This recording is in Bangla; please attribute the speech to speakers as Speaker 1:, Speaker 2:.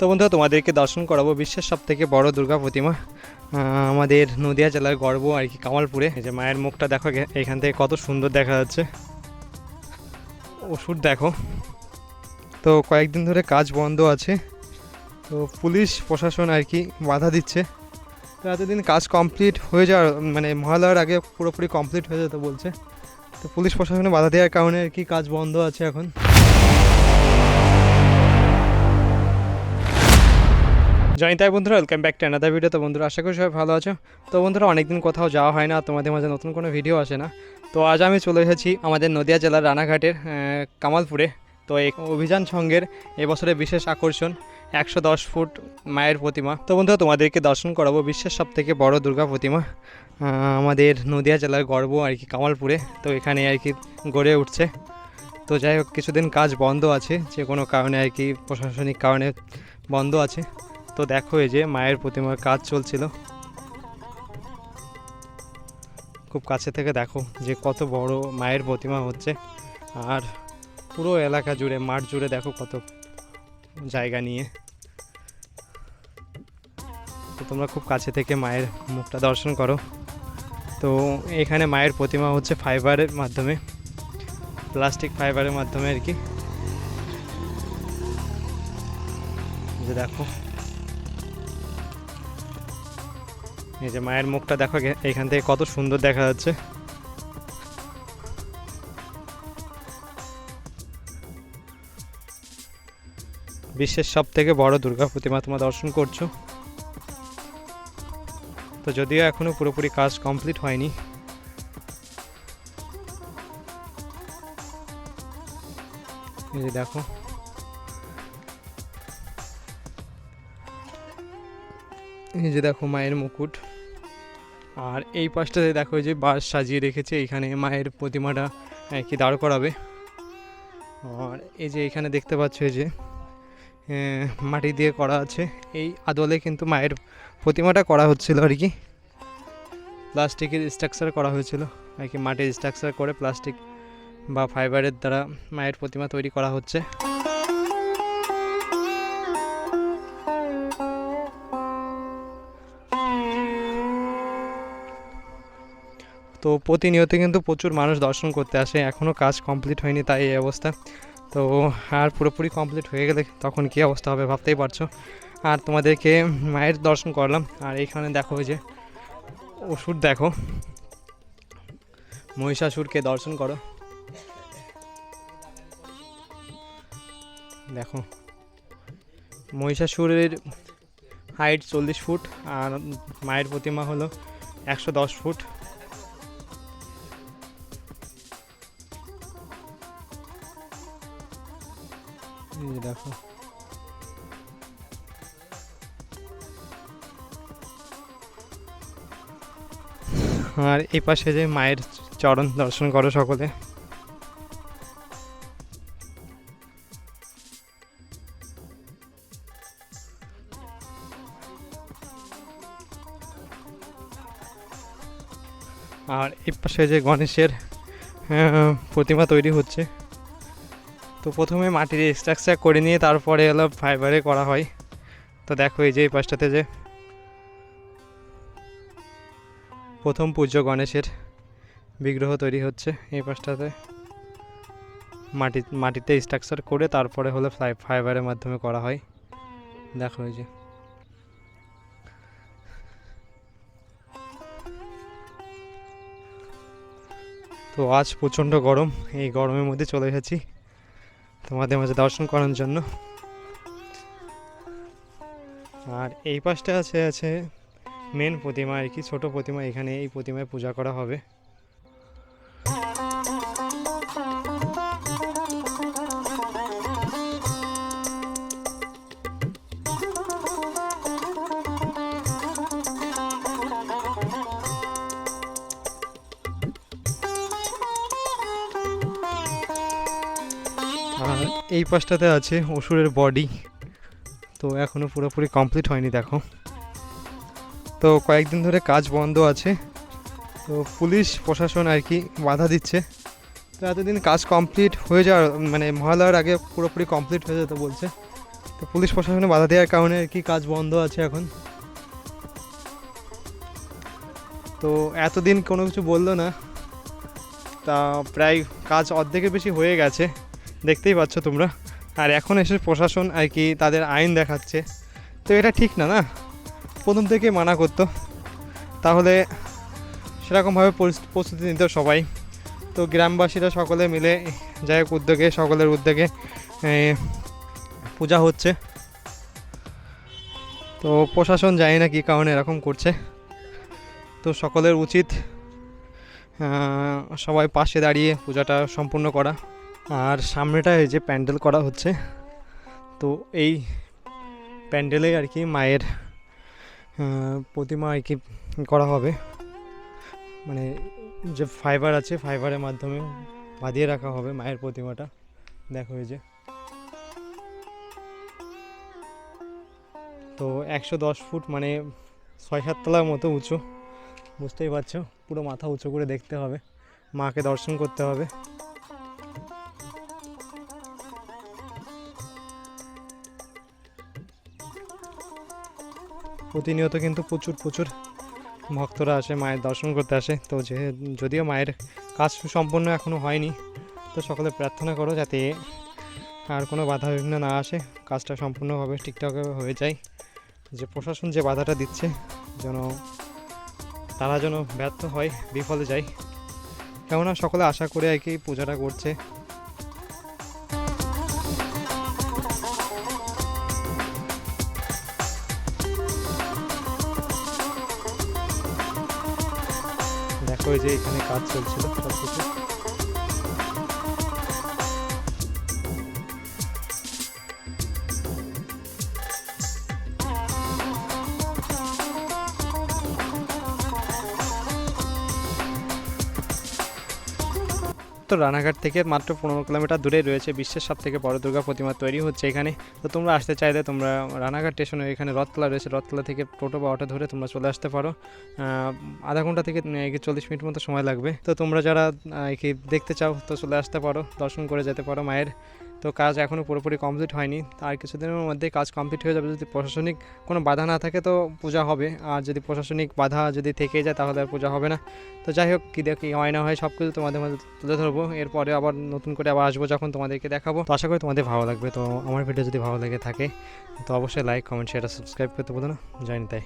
Speaker 1: তো বন্ধুরা, তোমাদেরকে দর্শন করাবো বিশ্বের সব থেকে বড় দুর্গা প্রতিমা। আমাদের নদিয়া জেলার গর্ব আর কি, কামালপুরে। যে মায়ের মুখটা দেখো এখান থেকে কত সুন্দর দেখা যাচ্ছে। ওষুধ দেখো। তো কয়েকদিন ধরে কাজ বন্ধ আছে। তো পুলিশ, প্রশাসন আর কি বাধা দিচ্ছে। তো এতদিন কাজ কমপ্লিট হয়ে যাওয়ার মানে মহালয়ার আগে পুরোপুরি কমপ্লিট হয়ে যেতে বলছে। তো পুলিশ, প্রশাসনে বাধা দেওয়ার কারণে আর কি কাজ বন্ধ আছে এখন। জয় তাই বন্ধুরা welcome back to another video তো বন্ধুরা, আশা করি সবাই ভালো আছো। তো বন্ধুরা, অনেকদিন কোথাও যাওয়া হয় না তোমাদের মাঝে নতুন কোনো ভিডিও আসে না। তো আজ আমি চলে এসেছি আমাদের নদিয়া জেলার রানাঘাটের কামালপুরে। তো এই অভিযান সঙ্গের এবছরের বিশেষ আকর্ষণ, একশো দশ ফুট মায়ের প্রতিমা। তো বন্ধুরা, তোমাদেরকে দর্শন করাবো বিশ্বের সব থেকে বড় দুর্গা প্রতিমা আমাদের নদিয়া জেলার গর্ব আর কি কামালপুরে। তো এখানে আর কি গড়ে উঠছে। তো যাই হোক, কিছুদিন কাজ বন্ধ আছে যে কোনো কারণে আর কি প্রশাসনিক কারণে বন্ধ আছে। তো দেখো এই যে মায়ের প্রতিমার কাজ চলছিল। খুব কাছে থেকে দেখো যে কত বড় মায়ের প্রতিমা হচ্ছে। আর পুরো এলাকা জুড়ে, মাঠ জুড়ে দেখো কত জায়গা নিয়ে। তো তোমরা খুব কাছে থেকে মায়ের মুখটা দর্শন করো। তো এখানে মায়ের প্রতিমা হচ্ছে ফাইবারের মাধ্যমে, প্লাস্টিক ফাইবারের মাধ্যমে আর কি। যে দেখো। এই যে মায়ের মুখটা দেখো এখা- এখান থেকে কত সুন্দর দেখা যাচ্ছে। বিশ্বের সব থেকে বড় দুর্গা প্রতিমা তোমরা দর্শন করছ। তো যদিও এখনও পুরোপুরি কাজ কমপ্লিট হয়নি। এই যে দেখো এই যে দেখো মায়ের মুকুট। আর এই পাশটাতে দেখো যে বাঁশ সাজিয়ে রেখেছে, এখানে মায়ের প্রতিমাটা কি দাঁড় করাবে। আর এই যে এখানে দেখতে পাচ্ছ যে মাটি দিয়ে করা আছে। এই আদলে কিন্তু মায়ের প্রতিমাটা করা হচ্ছিল আর কি। প্লাস্টিকের স্ট্রাকচার করা হয়েছিল। আর কি মাটির স্ট্রাকচার করে প্লাস্টিক বা ফাইবারের দ্বারা মায়ের প্রতিমা তৈরি করা হচ্ছে। তো প্রতিনিয়ত কিন্তু প্রচুর মানুষ দর্শন করতে আসে এখনও কাজ কমপ্লিট হয়নি তাই এই অবস্থা। তো আর পুরোপুরি কমপ্লিট হয়ে গেলে তখন কী অবস্থা হবে ভাবতেই পারছ? আর তোমাদেরকে মায়ের দর্শন করলাম, আর এইখানে দেখো যে ওষুধ দেখো। মহিষাসুরকে দর্শন করো। দেখো, মহিষাসুরের হাইট চল্লিশ ফুট আর মায়ের প্রতিমা হলো একশো দশ ফুট। দেখো। আর এই পাশে যে মায়ের চরণ দর্শন করো সকলে। আর এই পাশে যে গণেশের প্রতিমা তৈরি হচ্ছে। তো প্রথমে মাটির স্ট্রাকচার করে নিয়ে তারপরে হলো ফাইবারে করা হয়। তো দেখো এই যে এই পাশটাতে যে প্রথম পূজ্য গণেশের বিগ্রহ তৈরি হচ্ছে এই পাশটাতে। মাটি মাটিতে স্ট্রাকচার করে তারপরে হলো ফ্লাই ফাইবারের মাধ্যমে করা হয়। দেখো এই যে। তো আজ প্রচণ্ড গরম, এই গরমের মধ্যে চলে এসেছি। তোমাদের মাঝে দর্শন করার জন্য। আর এই পাশটা আছে আছে মেন প্রতিমা আর কি, ছোট প্রতিমা। এখানে এই প্রতিমায় পূজা করা হবে। আর এই পাশটাতে আছে অসুরের বডি তো এখনও পুরোপুরি কমপ্লিট হয়নি, দেখো। তো কয়েকদিন ধরে কাজ বন্ধ আছে। তো পুলিশ, প্রশাসন আর কি বাধা দিচ্ছে। তো এতদিন কাজ কমপ্লিট হয়ে যাওয়ার মানে মহালয়ার আগে পুরোপুরি কমপ্লিট হয়ে যেতে বলছে। তো পুলিশ, প্রশাসনে বাধা দেওয়ার কারণে আর কি কাজ বন্ধ আছে এখন। তো এতদিন কোনো কিছু বলল না। তা প্রায় কাজ অর্ধেকের বেশি হয়ে গেছে। দেখতেই পাচ্ছ তোমরা। আর এখন এসে প্রশাসন আর কি তাদের আইন দেখাচ্ছে। তো এটা ঠিক না না? প্রথম থেকে মানা করতো। তাহলে সেরকমভাবে পরিস- প্রস্তুতি নিত সবাই। তো গ্রামবাসীরা সকলে মিলে, যাই হোক উদ্যোগে, সকলের উদ্যোগে পূজা হচ্ছে। তো প্রশাসন জানি না কী কারণে এরকম করছে। তো সকলের উচিত সবাই পাশে দাঁড়িয়ে পূজাটা সম্পূর্ণ করা। আর সামনেটা এই যে প্যান্ডেল করা হচ্ছে। তো এই প্যান্ডেলে আর কি মায়ের প্রতিমা আর কি করা হবে। মানে যে ফাইবার আছে, ফাইবারের মাধ্যমে বাঁধিয়ে রাখা হবে মায়ের প্রতিমাটা। দেখো এই যে। তো একশো দশ ফুট মানে ছয় সাত তলার মতো উঁচু। বুঝতেই পারছ, পুরো মাথা উঁচু করে দেখতে হবে। মাকে দর্শন করতে হবে। প্রতিনিয়ত কিন্তু প্রচুর প্রচুর ভক্তরা আসে, মায়ের দর্শন করতে আসে। তো যে, যদিও মায়ের কাজ সম্পূর্ণ এখনও হয়নি, তো সকলে প্রার্থনা করো যাতে আর কোনো বাধা বিঘ্ন না আসে, কাজটা সম্পূর্ণভাবে ঠিকঠাকভাবে হয়ে যায়। যে প্রশাসন যে বাধাটা দিচ্ছে, যেন তারা যেন ব্যর্থ হয়, বিফলে যায়। কেননা সকলে আশা করে আর কি, পূজাটা করছে। এই যে এখানে কাজ চলছিল সব তো রানাঘাট থেকে মাত্র পনেরো কিলোমিটার দূরে রয়েছে বিশ্বের সব থেকে বড় দুর্গা প্রতিমা তৈরি হচ্ছে এখানে। তো তোমরা আসতে চাইলে তোমরা রানাঘাট স্টেশনে এখানে রথতলা রয়েছে, রথতলা থেকে টোটো বা অটো ধরে তোমরা চলে আসতে পারো। আধা ঘণ্টা থেকে চল্লিশ মিনিট মতো সময় লাগবে। তো তোমরা যারা দেখতে চাও তো চলে আসতে পারো, দর্শন করে যেতে পারো মায়ের। তো কাজ এখনও পুরোপুরি কমপ্লিট হয়নি। আর কিছুদিনের মধ্যে কাজ কমপ্লিট হয়ে যাবে। যদি প্রশাসনিক কোনো বাধা না থাকে তো পূজা হবে। আর যদি প্রশাসনিক বাধা যদি থেকে যায় তাহলে আর পূজা হবে না। তো যাই হোক, কী দেখি হয় না হয় সব কিছু তোমাদের মধ্যে তুলে ধরবো। এরপরে আবার নতুন করে আবার আসব যখন তোমাদেরকে দেখাবো। তো আশা করি তোমাদের ভালো লাগবে। তো আমার ভিডিও যদি ভালো লেগে থাকে, তো অবশ্যই লাইক কমেন্ট শেয়ার সাবস্ক্রাইব করতে বলো না। জানি তাই